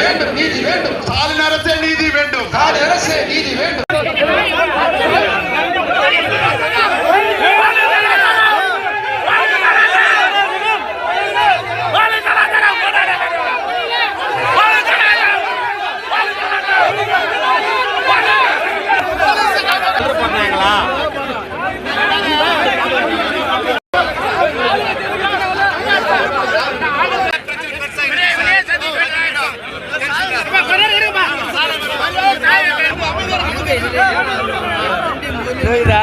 வேண்டும் நீதி வேண்டும் ஸ்டாலின் அரசே போகுதா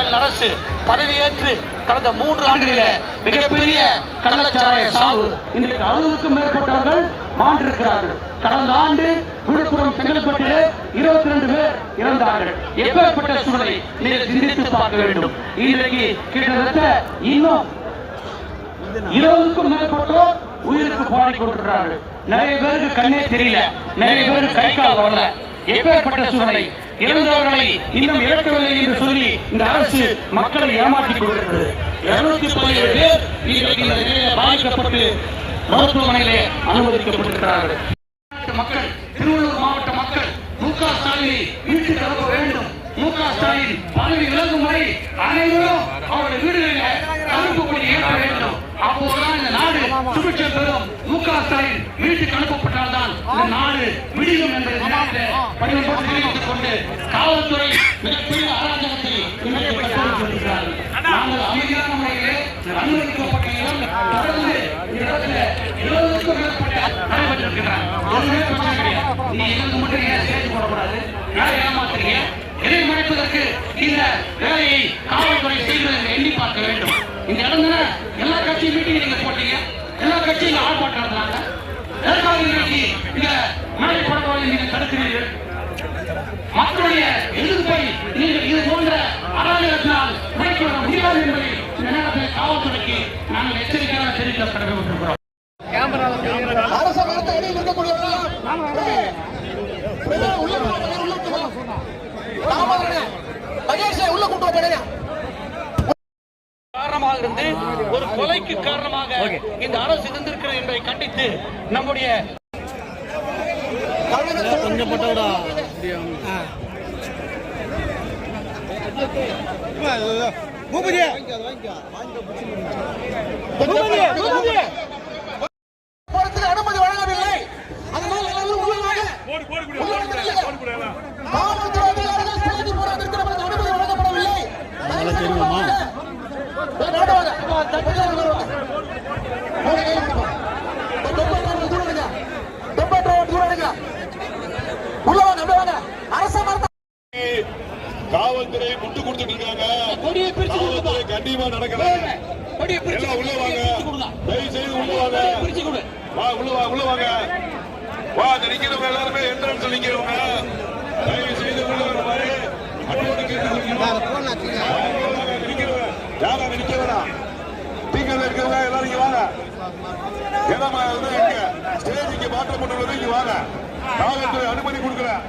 ஸ்டாலின் அரசு பதவியேற்று கடந்த மூன்று ஆண்டுகளில மிகப்பெரிய கள்ளச்சாராய சாவு இன்றைக்கு அறுபதுக்கும் மேற்பட்டவர்கள் மாண்டிருக்கிறார்கள். கடந்த ஆண்டு விழுப்புரம் செங்கல்பட்டிலே இருபத்தி ரெண்டு பேர் இறந்தார்கள். எப்பேற்பட்ட சூழலை நீங்கள் சிந்தித்து பார்க்க வேண்டும். இன்றைக்கு கிட்டத்தட்ட இன்னும் இருபதுக்கும் மேற்பட்டோர் உயிருக்கு போராடி கொண்டிருக்கிறார்கள். நிறைய பேருக்கு கண்ணே தெரியல. நிறைய பேருக்கு கை கால் வரல. எப்பேற்பட்ட சூழலை இறந்தவர்களை இன்னும் இறக்கவில்லை என்று சொல்லி இந்த அரசு மக்களை ஏமாற்றிக் கொண்டிருக்கிறது. இருநூத்தி பதினேழு பேர் இன்றைக்கு இந்த நிலையில பாதிக்கப்பட்டு மருத்துவமனையிலே அனுமதிக்கப்பட்டிருக்கிறார்கள். மக்கள் திருவள்ளூர் மாவட்ட மக்கள் மு க ஸ்டாலினை வீட்டு அனுப்ப வேண்டும். மு க ஸ்டாலின் பதவி விலகும் வரை அனைவரும் அவருடைய வீடுகளில் தடுப்பு பணி ஏற்க வேண்டும். அப்போதுதான் இந்த நாடு சுபிட்சம் பெறும். மு க ஸ்டாலின் வீட்டுக்கு அனுப்பப்பட்டால்தான் இந்த நாடு விடியும் என்பதை என்ற நிலையத்தில் தெரிவித்துக் கொண்டு காவல்துறை மிகப்பெரிய அராஜகத்தை நாங்கள் அமைதியான முறையிலே அனுமதிக்கப்பட்ட இடம் தொடர்ந்து இடத்துல மேற்பட்ட நடைபெற்றிருக்கிறார் கிடையாது. நீ எங்களுக்கு மட்டும் ஏன் சேர்த்து போடக்கூடாது? யாரை ஏமாத்துறீங்க? எதை மறைப்பதற்கு இந்த வேலையை காவல்துறை செய்வது எண்ணி பார்க்க வேண்டும். இந்த இடம் எல்லா கட்சியும் மீட்டிங் நீங்க போட்டீங்க. எல்லா கட்சியும் ஆர்ப்பாட்டம் நடத்துறாங்க. எதற்காக இன்னைக்கு இந்த மேடை போடக்கூடிய நீங்க தடுக்கிறீர்கள். மக்களுடைய எதிர்ப்பை நீங்கள் இது போன்ற அராஜகத்தினால் உடைக்க முடியாது என்பதை இந்த நேரத்தில் காவல்துறைக்கு நாங்கள் எச்சரிக்கையாக தெரிவிக்க கடமைப்பட்டிருக்கிறோம் அரச மரத்தை இடையில் இருக்கக்கூடியவர்கள்? உள்ள கூட்டு வா பண்ணுங்க. காரணமாக இருந்து ஒரு கொலைக்கு காரணமாக இந்த அரசு இருந்திருக்கிறது என்பதை கண்டித்து நம்முடைய கொஞ்சம் போட்டோடா மூபதியே அனுமதி வழங்கவில்லை. அதனால் எல்லாரும் உள்ளதாக காவல்துறை அதிகாரிகள் சாதி போராட்டத்தில் நமக்கு அனுமதி வழங்கப்படவில்லை. தெரியுமா கண்டிப்பா நடக்கல. எல்லாம் உள்ள வாங்க. தயவு செய்து உள்ள வாங்க. பிரிச்சு கொடு. வா உள்ள வா உள்ள வாங்க. வா நிக்கிறவங்க எல்லாருமே என்ட்ரன்ஸ் நிக்கிறவங்க. தயவு செய்து உள்ள வர மாதிரி. யாரும் நிக்க வேணாம். டீக்கர்ல இருக்கிறவங்க எல்லாரும் இங்க வாங்க. ஏதாம்மா வந்து இங்க ஸ்டேஜுக்கு மாற்றப்பட்டுள்ளது இங்க வாங்க. காவல்துறை அனுமதி கொடுக்குறேன்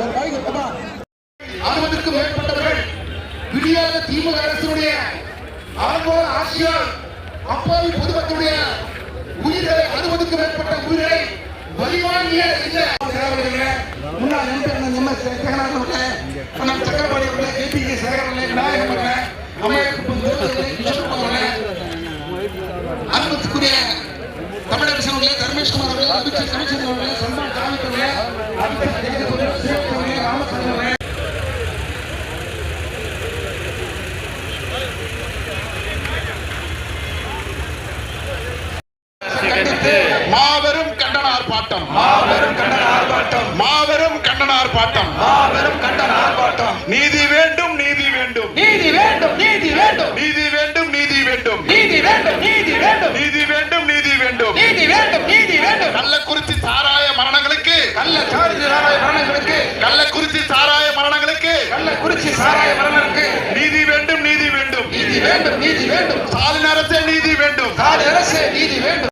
ஒரு கொடுக்கமா? அறுபதுக்கும் மேற்பட்டவர்கள் விடியாத திமுக அரசுடைய ஆர்வல ஆட்சியால் அப்பாவி பொதுமக்களுடைய உயிர்களை அறுபதுக்கும் மேற்பட்ட உயிர்களை வலிவாங்கிய இந்த முன்னாள் எம்பி அண்ணன் எம். எஸ். சேகரன் அவர்களே, அண்ணன் சக்கரபாணி அவர்களே, கேபிகே சேகரன் அவர்களே, விநாயகம் அவர்களே, அம்மையார் அவர்களே, அன்புக்குரிய தமிழரசன் அவர்களே தர்மேஷ்குமார் அவர்களே அமைச்சர் அமைச்சர் அவர்களே சல்மான் ஜாவித் அவர்களே ஆர்ப்பாட்டம் மாபெரும் கண்ணன் ஆர்ப்பாட்டம் மாபெரும் கண்டன ஆர்ப்பாட்டம் மாபெரும் கண்டன ஆர்ப்பாட்டம் நீதி வேண்டும் நீதி வேண்டும் நீதி வேண்டும் நீதி வேண்டும் நீதி வேண்டும் நீதி வேண்டும் நீதி வேண்டும் நீதி வேண்டும் நீதி வேண்டும் நீதி வேண்டும் நீதி வேண்டும் நீதி வேண்டும் கள்ளக்குறிச்சி சாராய மரணங்களுக்கு கள்ளக்குறிச்சி சாராய மரணங்களுக்கு கள்ளக்குறிச்சி சாராய மரணங்களுக்கு நல்ல குறிச்சி சாராய மரணங்களுக்கு நீதி வேண்டும் நீதி வேண்டும் நீதி வேண்டும் நீதி வேண்டும் சாலின அரசே நீதி வேண்டும் சாலின நேரத்தில் நீதி வேண்டும்